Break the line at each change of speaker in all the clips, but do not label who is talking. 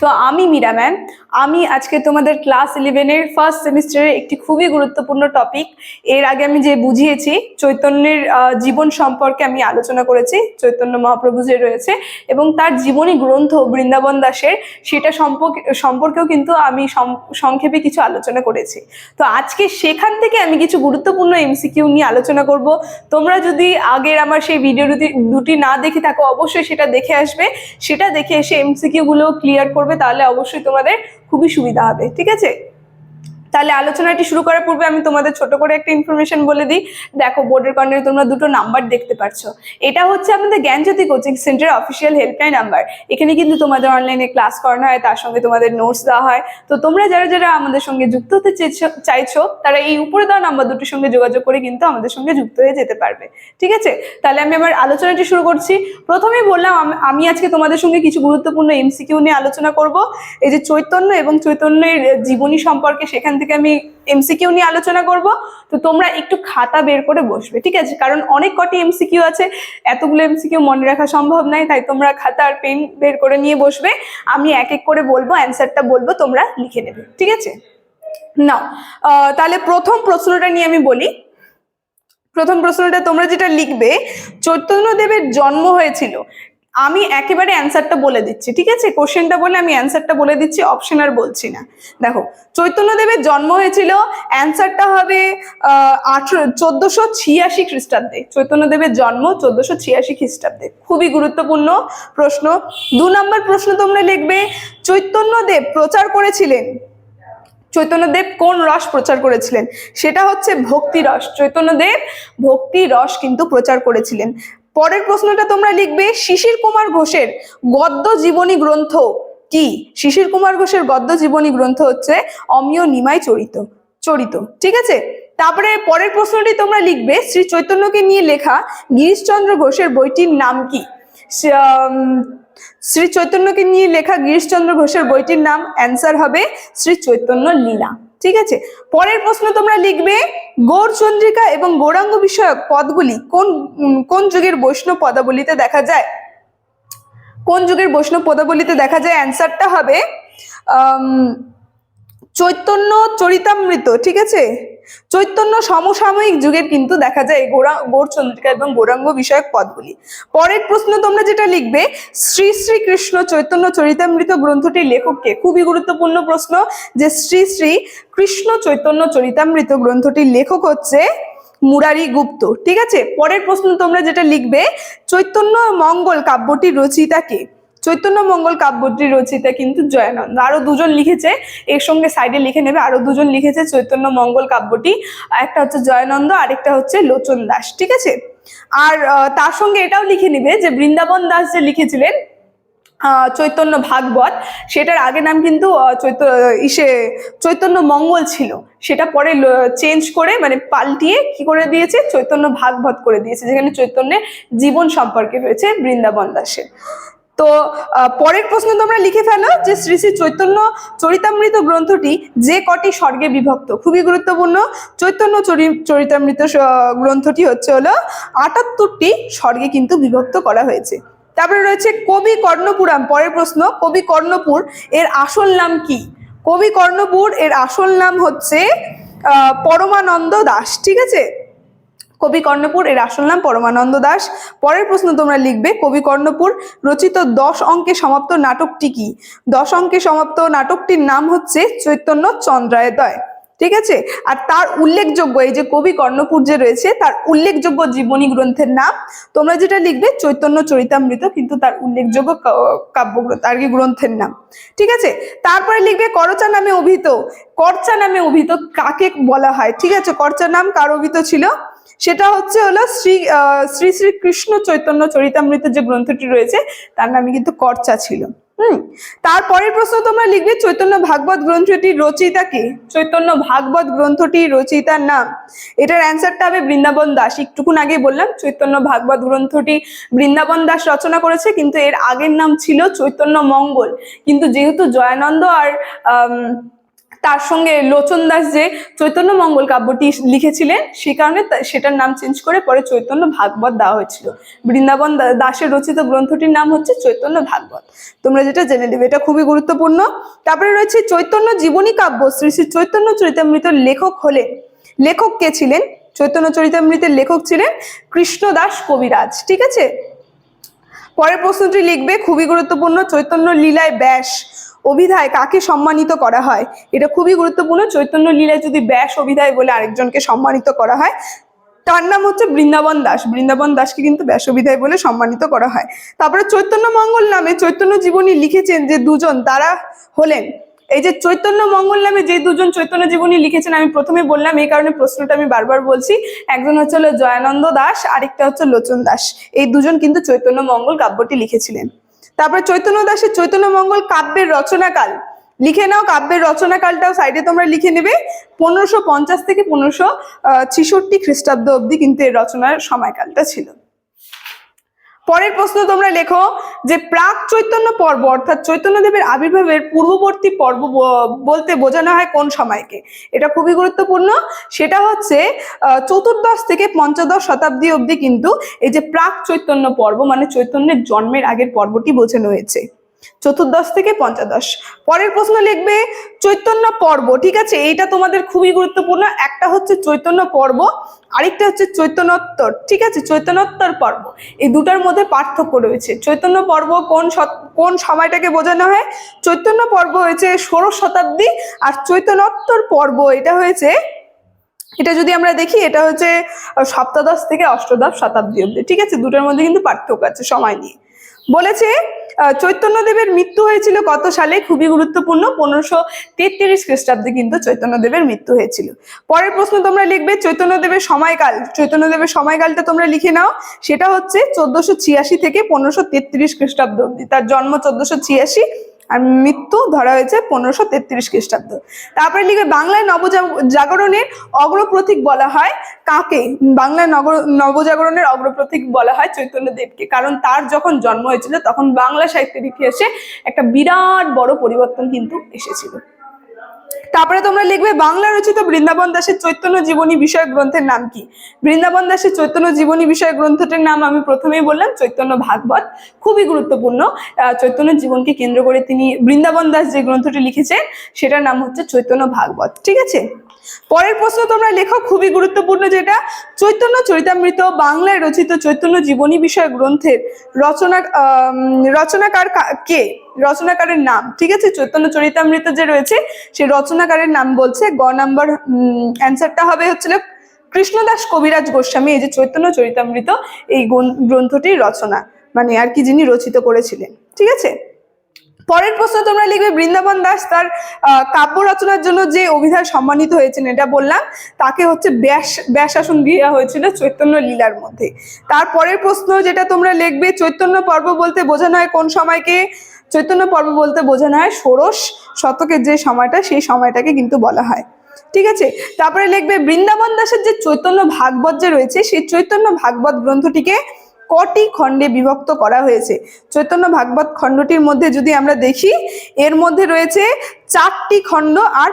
তো আমি মীরা ম্যাম আমি আজকে তোমাদের ক্লাস ইলেভেনের ফার্স্ট সেমিস্টারের একটি খুবই গুরুত্বপূর্ণ টপিক এর আগে আমি যে বুঝিয়েছি, চৈতন্যের জীবন সম্পর্কে আমি আলোচনা করেছি, চৈতন্য মহাপ্রভু যে রয়েছে, এবং তার জীবনী গ্রন্থ বৃন্দাবন দাসের, সেটা সম্পর্কে, সম্পর্কেও কিন্তু আমি সংক্ষেপে কিছু আলোচনা করেছি। তো আজকে সেখান থেকে আমি কিছু গুরুত্বপূর্ণ এমসিকিউ নিয়ে আলোচনা করব। তোমরা যদি আগের আমার সেই ভিডিও দুটি না দেখে থাকো, অবশ্যই সেটা দেখে আসবে। সেটা দেখে এসে এমসিকিউ গুলো ক্লিয়ার তাহলে অবশ্যই তোমাদের খুবই সুবিধা হবে ঠিক আছে? তাহলে আলোচনাটি শুরু করার পূর্বে আমি তোমাদের ছোট করে একটা ইনফরমেশন বলে দিই। দেখো বোর্ডের কর্নারে তোমরা দুটো নাম্বার দেখতে পারছ। এটা হচ্ছে আমাদের Gyanjyoti coaching centre official helpline number এখানে কিন্তু তোমাদের অনলাইনে ক্লাস করানো হয়, তার সঙ্গে তোমাদের নোটস দেওয়া হয়। তো তোমরা যারা যারা আমাদের সঙ্গে যুক্ত হতে চাইছো, তারা এই উপরে দেওয়া নাম্বার দুটোর সঙ্গে যোগাযোগ করে কিন্তু আমাদের সঙ্গে যুক্ত হয়ে যেতে পারবে। ঠিক আছে? তাহলে আমি আমার আলোচনাটি শুরু করছি। প্রথমেই বললাম, আমি আজকে তোমাদের সঙ্গে কিছু গুরুত্বপূর্ণ এমসিকিউ নিয়ে আলোচনা করব। এই যে চৈতন্য এবং চৈতন্যের জীবনী সম্পর্কে সেখান থেকে আমি এমসিকিউ নিয়ে আলোচনা করব। তো তোমরা একটু খাতা বের করে বসবে ঠিক আছে? কারণ অনেক কটি এমসিকিউ আছে এতগুলো এমসিকিউ মনে রাখা সম্ভব নয় তাই তোমরা খাতা আর পেন বের করে নিয়ে বসবে। আমি এক এক করে বলব অ্যান্সারটা বলব তোমরা লিখে নেবে ঠিক আছে? আহ, তাহলে প্রথম প্রশ্নটা নিয়ে আমি বলি। প্রথম প্রশ্নটা তোমরা যেটা লিখবে চৈতন্যদেবের জন্ম হয়েছিল আমি একেবারে অ্যান্সারটা বলে দিচ্ছি, ঠিক আছে? কোশ্চেনটা বলে আমি অ্যান্সারটা বলে দিচ্ছি অপশন আর বলছি না। দেখো চৈতন্যদেবের জন্ম হয়েছিল অ্যান্সারটা হবে চোদ্দশো ছিয়াশি খ্রিস্টাব্দে। চৈতন্যদেবের জন্ম চোদ্দশো ছিয়াশি খ্রিস্টাব্দে। খুবই গুরুত্বপূর্ণ প্রশ্ন। দু নম্বর প্রশ্ন তোমরা লিখবে চৈতন্যদেব প্রচার করেছিলেন। চৈতন্যদেব কোন রস প্রচার করেছিলেন? সেটা হচ্ছে ভক্তি রস। চৈতন্যদেব ভক্তি রস কিন্তু প্রচার করেছিলেন। পরের প্রশ্নটা তোমরা লিখবে, শিশির কুমার ঘোষের গদ্য জীবনী গ্রন্থ কি? শিশির কুমার ঘোষের গদ্য জীবনী গ্রন্থ হচ্ছে অমিয় নিমাই চরিত চরিত, ঠিক আছে? তারপরে পরের প্রশ্নটি তোমরা লিখবে, শ্রী চৈতন্যকে নিয়ে লেখা গিরিশচন্দ্র ঘোষের বইটির নাম কি? শ্রী চৈতন্যকে নিয়ে লেখা গিরিশচন্দ্র ঘোষের বইটির নাম অ্যান্সার হবে শ্রী চৈতন্য লীলা। ঠিক আছে? পরের প্রশ্ন তোমরা লিখবে গৌরচন্দ্রিকা এবং গৌরাঙ্গ বিষয়ক পদগুলি কোন কোন যুগের বৈষ্ণব পদাবলিতে দেখা যায়? কোন যুগের বৈষ্ণব পদাবলিতে দেখা যায়? অ্যান্সারটা হবে চৈতন্য চরিতামৃত, ঠিক আছে? চৈতন্য সমসাময়িক যুগের কিন্তু দেখা যায় এই গোরা, গৌরচন্দ্রিকা এবং গৌরাঙ্গ বিষয়ক পদগুলি। পরের প্রশ্ন তোমরা যেটা লিখবে, শ্রী শ্রী কৃষ্ণ চৈতন্য চরিতামৃত গ্রন্থটির লেখককে, খুবই গুরুত্বপূর্ণ প্রশ্ন যে শ্রী শ্রী কৃষ্ণ চৈতন্য চরিতামৃত গ্রন্থটির লেখক হচ্ছে মুরারি গুপ্ত। ঠিক আছে? পরের প্রশ্ন তোমরা যেটা লিখবে, চৈতন্য মঙ্গল কাব্যটির রচয়িতা কে চৈতন্য মঙ্গল কাব্যটির রচয়িতা কিন্তু জয়ানন্দ। আরও দুজন লিখেছে, এর সঙ্গে সাইডে লিখে নেবে, আরও দুজন লিখেছে চৈতন্য মঙ্গল কাব্যটি, একটা হচ্ছে জয়ানন্দ, আরেকটা হচ্ছে লোচন দাস, ঠিক আছে? আর তার সঙ্গে এটাও লিখে নিবে যে বৃন্দাবন দাস যে লিখেছিলেন চৈতন্য ভাগবত, সেটার আগে নাম কিন্তু চৈত, ইসে, চৈতন্য মঙ্গল ছিল। সেটা পরে চেঞ্জ করে মানে পাল্টিয়ে কি করে দিয়েছে? চৈতন্য ভাগবত করে দিয়েছে, যেখানে চৈতন্যের জীবন সম্পর্কে রয়েছে বৃন্দাবন দাসের। তো পরের প্রশ্ন তোমরা লিখে ফেলো যে শ্রী শ্রী চৈতন্য চরিতামৃত গ্রন্থটি যে কটি স্বর্গে বিভক্ত? খুবই গুরুত্বপূর্ণ। চৈতন্য চরি- চরিতামৃত গ্রন্থটি হচ্ছে হলো আটাত্তরটি স্বর্গে কিন্তু বিভক্ত করা হয়েছে। তারপরে রয়েছে কবি কর্ণপুরাম, পরের প্রশ্ন, কবি কর্ণপুর এর আসল নাম কি? কবি কর্ণপুর এর আসল নাম হচ্ছে পরমানন্দ দাস, ঠিক আছে? কবি কর্ণপুর, এর আসল নাম পরমানন্দ দাস। পরের প্রশ্ন তোমরা লিখবে, কবি কর্ণপুর রচিত দশ অঙ্কে সমাপ্ত নাটকটি কি? দশ অঙ্কে সমাপ্ত নাটকটির নাম হচ্ছে চৈতন্য চন্দ্রায়দয়। ঠিক আছে? আর তার উল্লেখযোগ্য, এই যে কবি কর্ণপুর যে রয়েছে, তার উল্লেখযোগ্য জীবনী গ্রন্থের নাম, তোমরা যেটা লিখবে, চৈতন্য চরিতামৃত, কিন্তু তার উল্লেখযোগ্য কাব্যগ্রন্থ আর কি গ্রন্থের নাম। ঠিক আছে? তারপরে লিখবে, করচা নামে অভিহিত। করচা নামে অভিহিত কাকে বলা হয়? ঠিক আছে? করচা নাম কার অভিহিত ছিল? সেটা হচ্ছে হলো শ্রী আহ, শ্রী শ্রী কৃষ্ণ চৈতন্য চরিতামৃত যে গ্রন্থটি রয়েছে তার নামে কিন্তু করচা ছিল। হুম? তারপরের প্রশ্ন তোমরা লিখবে চৈতন্য ভাগবত গ্রন্থটির রচয়িতা কে? চৈতন্য ভাগবত গ্রন্থটির রচয়িতার নাম। এটার অ্যান্সারটা হবে বৃন্দাবন দাস। একটুকুন আগে বললাম চৈতন্য ভাগবত গ্রন্থটি বৃন্দাবন দাস রচনা করেছে কিন্তু এর আগের নাম ছিল চৈতন্য মঙ্গল। কিন্তু যেহেতু জয়ানন্দ আর আম, তার সঙ্গে লোচন দাস যে চৈতন্য মঙ্গল কাব্যটি লিখেছিলেন, সে কারণে সেটার নাম চেঞ্জ করে পরে চৈতন্য ভাগবত দেওয়া হয়েছিল। বৃন্দাবন দাসের রচিত গ্রন্থটির নাম হচ্ছে চৈতন্য ভাগবত। তোমরা যেটা জেনে দেবে এটা খুবই গুরুত্বপূর্ণ। তারপরে রয়েছে চৈতন্য জীবনী কাব্য, শ্রী শ্রী চৈতন্য চরিতামৃত লেখক হলেন লেখক কে ছিলেন? চৈতন্য চরিতামৃতের লেখক ছিলেন কৃষ্ণদাস কবিরাজ, ঠিক আছে? পরের প্রশ্নটি লিখবে, খুবই গুরুত্বপূর্ণ, চৈতন্য লীলায় ব্যাস। অভিধায় কাকে সম্মানিত করা হয়? এটা খুবই গুরুত্বপূর্ণ। চৈতন্য লীলায় যদি ব্যাস অভিধায় বলে আরেকজনকে সম্মানিত করা হয়, তার নাম হচ্ছে বৃন্দাবন দাস। বৃন্দাবন দাসকে কিন্তু ব্যাসবিধায় বলে সম্মানিত করা হয়। তারপরে চৈতন্য মঙ্গল নামে চৈতন্য জীবনী লিখেছেন যে দুজন, তারা হলেন। এই যে চৈতন্য মঙ্গল নামে যে দুজন চৈতন্য জীবনী লিখেছেন, আমি প্রথমে বললাম, এই কারণে প্রশ্নটা আমি বারবার বলছি। একজন হচ্ছে হলো জয়ানন্দ দাস, আরেকটা হচ্ছে লোচন দাস। এই দুজন কিন্তু চৈতন্য মঙ্গল কাব্যটি লিখেছিলেন। তারপরে চৈতন্য দাসের চৈতন্য মঙ্গল কাব্যের রচনাকাল। লিখে নাও কাব্যের রচনাকালটাও সাইডে তোমরা লিখে নেবে। পনেরোশো পঞ্চাশ থেকে পনেরোশো ছিষট্টি খ্রিস্টাব্দ অবধি কিন্তু এর রচনার সময়কালটা ছিল। পরের প্রশ্ন তোমরা লেখো যে প্রাক চৈতন্য পর্ব অর্থাৎ চৈতন্যদেবের আবির্ভাবের পূর্ববর্তী পর্ব বলতে বোঝানো হয় কোন সময়কে? এটা খুবই গুরুত্বপূর্ণ। সেটা হচ্ছে চতুর্দশ থেকে পঞ্চদশ শতাব্দী অবধি কিন্তু এই যে প্রাক চৈতন্য পর্ব মানে চৈতন্যের জন্মের আগের পর্বটি বোঝানো হয়েছে। চতুর্দশ থেকে পঞ্চদশ। পরের প্রশ্ন লিখবে চৈতন্য পর্ব। ঠিক আছে, এইটা তোমাদের খুবই গুরুত্বপূর্ণ। একটা হচ্ছে চৈতন্য পর্ব, আরেকটা হচ্ছে চৈতন্যোত্তর। ঠিক আছে, চৈতন্যোত্তর পর্ব। এই দুটার মধ্যে পার্থক্য রয়েছে। চৈতন্য পর্ব কোন কোন সময়টাকে বোঝানো হয়? চৈতন্য পর্ব হয়েছে ষোড়শ শতাব্দী আর চৈতন্যোত্তর পর্ব এটা হয়েছে, এটা যদি আমরা দেখি, এটা হচ্ছে সপ্তদশ থেকে অষ্টদশ শতাব্দী অব্দি ঠিক আছে, দুটোর মধ্যে কিন্তু পার্থক্য আছে সময় নিয়ে। বলেছে চৈতন্যদেবের মৃত্যু হয়েছিল কত সালে? খুবই গুরুত্বপূর্ণ, পনেরোশো তেত্রিশ খ্রিস্টাব্দে কিন্তু চৈতন্যদেবের মৃত্যু হয়েছিল। পরের প্রশ্ন তোমরা লিখবে চৈতন্যদেবের সময়কাল চৈতন্যদেবের সময়কালটা তোমরা লিখে নাও। সেটা হচ্ছে চোদ্দশো ছিয়াশি থেকে পনেরোশো তেত্রিশ খ্রিস্টাব্দ অব্দি তার জন্ম চোদ্দশো ছিয়াশি আর মৃত্যু ধরা হয়েছে পনেরোশো তেত্রিশ খ্রিস্টাব্দ। তারপরে লিখবে, বাংলায় নবজাগরণের অগ্রপ্রতীক বলা হয় কাকে বাংলা নগর নবজাগরণের অগ্রপ্রতীক বলা হয় চৈতন্যদেবকে কারণ তার যখন জন্ম হয়েছিল, তখন বাংলা সাহিত্যের ইতিহাসে একটা বিরাট বড় পরিবর্তন কিন্তু এসেছিল। তারপরে তোমরা লিখবে, বাংলা রচিত বৃন্দাবন দাসের চৈতন্য জীবনী বিষয়ক গ্রন্থের নাম কি? বৃন্দাবন দাসের চৈতন্য জীবনী বিষয়ক গ্রন্থটির নাম আমি প্রথমেই বললাম, চৈতন্য ভাগবত। খুবই গুরুত্বপূর্ণ। চৈতন্য জীবনকে কেন্দ্র করে তিনি বৃন্দাবন দাস যে গ্রন্থটি লিখেছেন, সেটার নাম হচ্ছে চৈতন্য ভাগবত। ঠিক আছে? পরের প্রশ্ন তোমরা লেখো, খুবই গুরুত্বপূর্ণ যেটা। চৈতন্য চরিতামৃত বাংলায় রচিত চৈতন্য জীবনী বিষয়ক গ্রন্থের রচনা রচনাকার কে? রচনাকারের নাম, ঠিক আছে? চৈতন্য চরিতামৃত যে রয়েছে, সেই রচনাকারের নাম বলছে, গ নাম্বার অ্যান্সারটা হবে হচ্ছিল কৃষ্ণদাস কবিরাজ গোস্বামী, এই যে চৈতন্য চরিতামৃত, এই গ্রন্থটির রচনা মানে আর কি যিনি রচিত করেছিলেন, ঠিক আছে? পরের প্রশ্ন তোমরা লিখবে, বৃন্দাবন দাস তার কাব্য রচনার জন্য যে অভিধায় সম্মানিত হয়েছেন, এটা বললাম, তাকে হচ্ছে ব্যাস, ব্যাসাসন দেওয়া হয়েছিল চৈতন্য লীলার মধ্যে। তারপরের প্রশ্ন যেটা তোমরা লিখবে, চৈতন্য পর্ব বলতে বোঝানো হয় কোন সময়কে? চৈতন্য পর্ব বলতে বোঝানো হয় ষোড়শ শতকের যে সময়টা, সেই সময়টাকে কিন্তু বলা হয়। ঠিক আছে? তারপরে লিখবে, বৃন্দাবন দাসের যে চৈতন্য ভাগবত যে রয়েছে, সেই চৈতন্য ভাগবত গ্রন্থটিকে কটি খণ্ডে বিভক্ত করা হয়েছে? চৈতন্য ভাগবত খণ্ডটির মধ্যে যদি আমরা দেখি, এর মধ্যে রয়েছে চারটি খণ্ড আর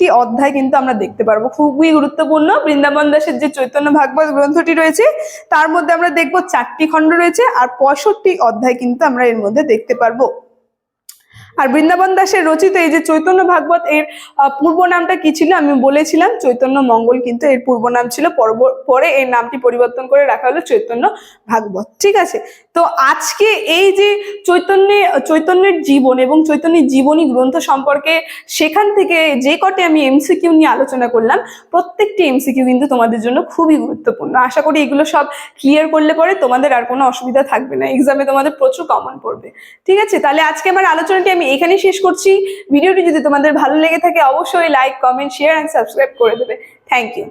পঁয়ষট্টিটি অধ্যায় কিন্তু আমরা দেখতে পারব। খুবই গুরুত্বপূর্ণ। বৃন্দাবন দাসের যে চৈতন্য ভাগবত গ্রন্থটি রয়েছে, তার মধ্যে আমরা দেখব চারটি খণ্ড রয়েছে আর পঁয়ষট্টি অধ্যায় কিন্তু আমরা এর মধ্যে দেখতে পারব। আর বৃন্দাবন দাসের রচিত এই যে চৈতন্য ভাগবত, এর পূর্ব নামটা কি ছিল? আমি বলেছিলাম, চৈতন্য মঙ্গল কিন্তু এর পূর্ব নাম ছিল। পরে এর নামটি পরিবর্তন করে রাখা হলো চৈতন্য ভাগবত। ঠিক আছে? তো আজকে এই যে চৈতন্য, চৈতন্যের জীবন এবং চৈতন্যের জীবনী গ্রন্থ সম্পর্কে সেখান থেকে যে কটে আমি এমসিকিউ নিয়ে আলোচনা করলাম, প্রত্যেকটি এমসিকিউ কিন্তু তোমাদের জন্য খুবই গুরুত্বপূর্ণ। আশা করি এগুলো সব ক্লিয়ার করলে পরে তোমাদের আর কোনো অসুবিধা থাকবে না। এক্সামে তোমাদের প্রচুর কমন পড়বে। ঠিক আছে? তাহলে আজকে আমার আলোচনাটি আমি এখানেই শেষ করছি। ভিডিওটি যদি তোমাদের ভালো লেগে থাকে, অবশ্যই like comment share and subscribe করে দেবে। Thank you